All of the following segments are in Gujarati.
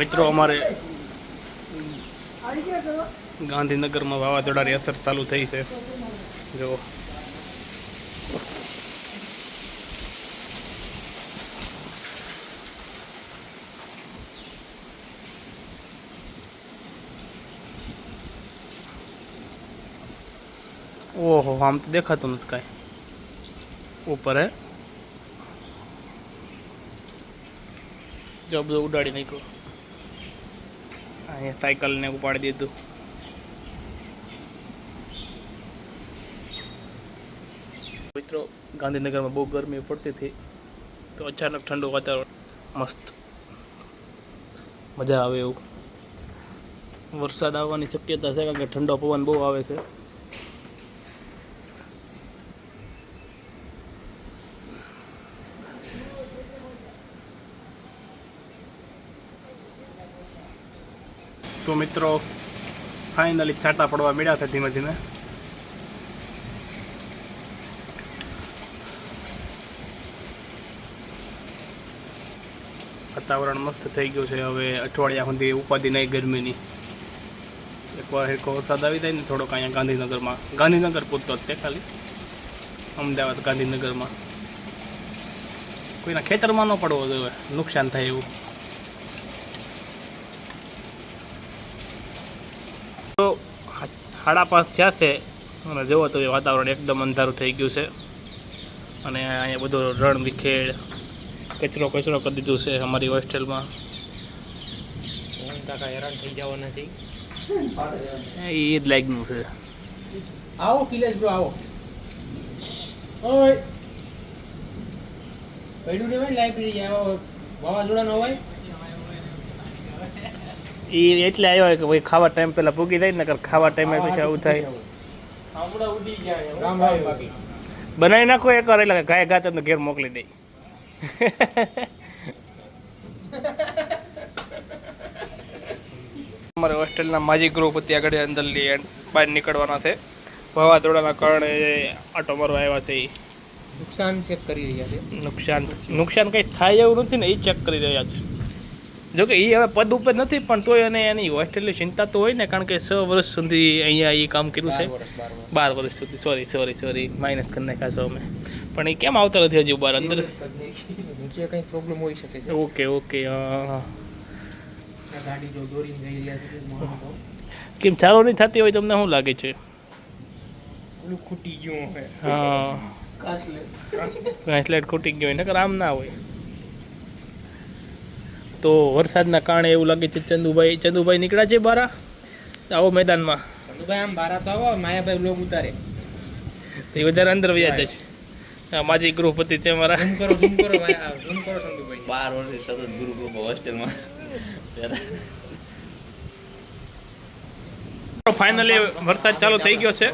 મિત્રો, અમારે ગાંધીનગરમાં વાવાઝોડાની અસર ચાલુ થઈ છે. જો ઓહો, આમ તો દેખાતું નથી કાંઈ. ઉપર, હે? જો, બધું ઉડાડી નાખ્યું. અહીંયા સાયકલને ઉપાડી દીધું. મિત્રો, ગાંધીનગરમાં બહુ ગરમી પડતી હતી, તો અચાનક ઠંડુ વાતાવરણ, મસ્ત. મજા આવે એવું. વરસાદ આવવાની શક્યતા છે, કારણ કે ઠંડો પવન બહુ આવે છે. તો મિત્રો ફાઇનલી છાંટા પડવા મળ્યા છે ધીમે ધીમે. વાતાવરણ મસ્ત થઈ ગયું છે હવે અઠવાડિયા સુધી ઉપાધિ નહીં ગરમીની. એકવાર એક વરસાદ આવી જાય ને થોડોક અહીંયા ગાંધીનગરમાં. ગાંધીનગર પૂરતો જ તે ખાલી. અમદાવાદ ગાંધીનગરમાં. કોઈના ખેતરમાં ન પડવો જોઈએ. નુકસાન થાય એવું. તો સાડા પાંચ થયા છે. અને જુઓ તો એ વાતાવરણ એકદમ અંધારું થઈ ગયું છે. અને અહીંયા બધો રણ વિખેડ કચરો કચરો કરી દીધું છે અમારી હોસ્ટેલમાં. કાકા હેરાન થઈ જવાના છે એ જ લાગ્યું છે. આવો કિલેશ બ્રો આવો. ઓય. પડ્યું ને લાઇબ્રેરી આવો. વાવાઝોડા ન હોય? એ એટલે આવ્યો કે ભાઈ ખાવા ટાઈમ પહેલાં ભૂગી જાય ને ખાવા ટાઈમે પછી આવું થાય. બનાવી નાખો એક વાર એટલે ગાય ગા તમને ઘેર મોકલી દઈ. અમારે હોસ્ટેલના માજી ગ્રુપ હતી આગળ અંદર લઈ બહાર નીકળવાના છે. વાવાઝોડાના કારણે આટો મારવા આવ્યા છે. નુકસાન ચેક કરી રહ્યા છે. નુકસાન નુકસાન કંઈ થાય એવું નથી ને એ ચેક કરી રહ્યા છે. જોકે એ હવે પદ ઉપર નથી પણ તોય અને એની હોસ્ટેલની ચિંતા તો હોય ને કારણ કે છ વર્ષ સુધી અહીંયા એ કામ કર્યું છે. બાર વર્ષ. બાર બાર સુધી સોરી સોરી સોરી માઇનસ કરી નાખ્યા છો અમે. પણ એ કેમ આવતા નથી હજુ બહાર અંદર? પ્રોબ્લેમ હોઈ શકે છે. ઓકે ઓકે હા. કેમ ચાલો નહીં થતી હોય તમને શું લાગે છે? ખૂટી ગયું હા. ટ્રાન્સલેટ ખૂટી ગયો હોય નકર આમ ના હોય. તો વરસાદના કારણે એવું લાગે છે ચંદુભાઈ ચંદુભાઈ નીકળ્યા છે બારા? આવો મેદાનમાં. ચંદુભાઈ આમ બારા તો આવો માયાભાઈ લોક ઉતારે. તો એ વધારે અંદર વ્યા જાય છે માજી ગૃહપતિ છે મારા. ઝૂમ કરો ઝૂમ કરો ઝૂમ કરો ચંદુભાઈ. બાર વર્ષે સતત ગુરુકૃપ હોસ્ટેલમાં. ફાઇનલી વરસાદ ચાલુ થઈ ગયો છે.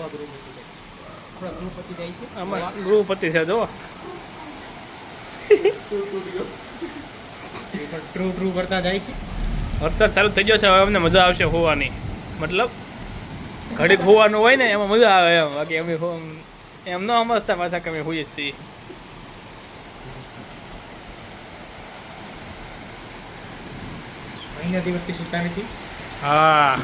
ગૃહપતિ જાય છે. આમાં ગૃહપતિ છે જો. પણ ટ્રુ ટ્રુ કરતા જાય છે. વરસાદ ચાલુ થઈ ગયો છે હવે અમને મજા આવશે હોવાની. મતલબ ઘડીક હોવાનું હોય ને એમાં મજા આવે એમ. બાકી અમે હો- એમ ન સમજતા પાછા કે અમે હોઈએ છીએ. મહિના દિવસથી સુતા નથી? હા.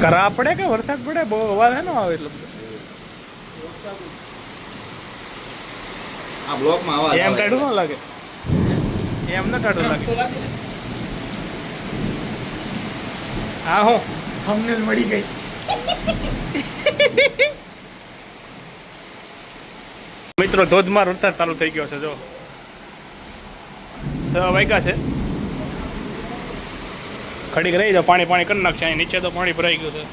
કરા પડે કે વરસાદ પડે? બહુ અવાજ હે ન આવે એટલે. બધો આ બ્લોકમાં આવા એમ. કાઢું ન લાગે. એમ ન કાઢું લાગે. હા હું. થંબનેલ મળી ગઈ. મિત્રો ધોધમાર વરસાદ ચાલુ થઈ ગયો છે જો. છ વાગ્યા છે. ઘડીક રહી જાવ પાણી પાણી કરી નાખશે. અહીં નીચે તો પાણી ભરાઈ ગયું છે.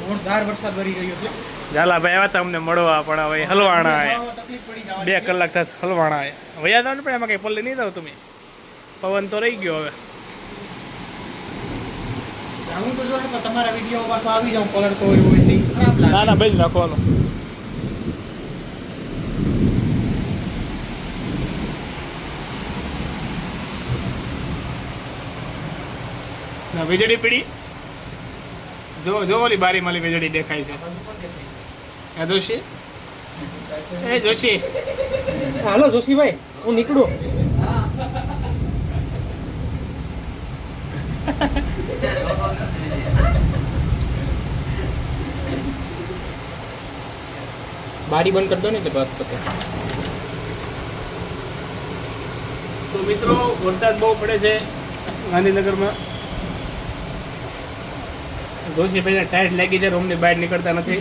જોરદાર વરસાદ ભરી ગયો છે. ઝાલાભાઈ આવ્યા હતા અમને મળવા પણ હવે હલવાણા જવાની બે કલાક થશે હલવાણા આવ્યા વયા જાવ ને પણ એમાં કંઈ પલ્લી નહીં જાવ તમે. પવન તો રહી ગયો હવે. ના ના ભાઈ રાખવાનો. ના વીજળી પીડી. જો જો ઓલી બારી માલી વીજળી દેખાય છે. આ જોશી? એ જોશી. હાલો જોશીભાઈ હું નીકળું. બારી બંધ કરી દો ને એટલે વાત પતે તો મિત્રો વરસાદ બહુ પડે છે ગાંધીનગરમાં. જોશી ભાઈને ટાયર લાગી છે રૂમની બહાર નીકળતા નથી.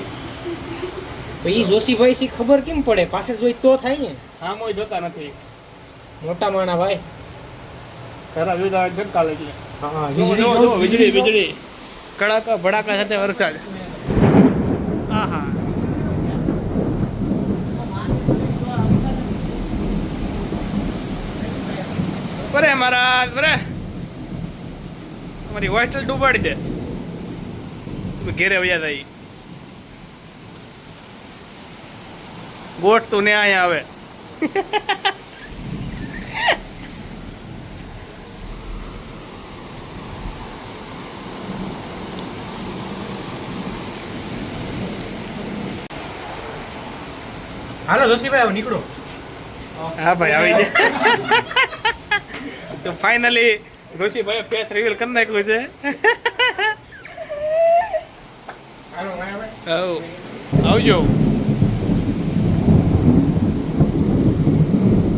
તો ઈ જોશીભાઈ સી ખબર કેમ પડે? પાછળ જોઈ તો થાય ને? હા હોય જોતા નથી. મોટા માણા ભાઈ. ખરા જોતા ધક્કા લાગી હા વીજળી વીજળી વીજળી કડાકા ભડાકા સાથે વરસાદ. આહા. બરે મારા બરે અમારી હોસ્ટેલ ડૂબાડી દે. ઘેરે વયા થઈ ગોઠ તું ને અહીંયા આવે. હાલો જોશીભાઈ હવે નીકળો. હા ભાઈ આવી જાય તો ફાઇનલી જોશીભાઈ પેથ રિવીલ કરી નાખ્યું છે. આવજો.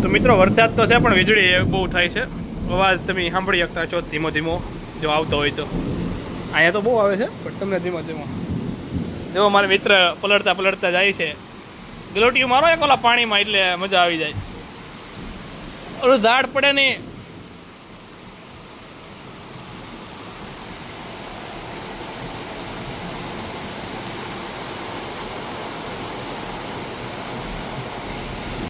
મિત્રો, વરસાદ તો છે, પણ વીજળી બહુ થાય છે. અવાજ તમે સાંભળી શકતા છો ધીમો ધીમો, જો આવતો હોય તો. અહીંયા તો બહુ આવે છે, પણ તમને ધીમો ધીમો. જો, મારા મિત્ર પલળતા પલળતા જાય છે. ગલોટીઓ મારો એક ઓલા પાણીમાં, એટલે મજા આવી જાય. ઓલું ઝાડ પડે નહીં.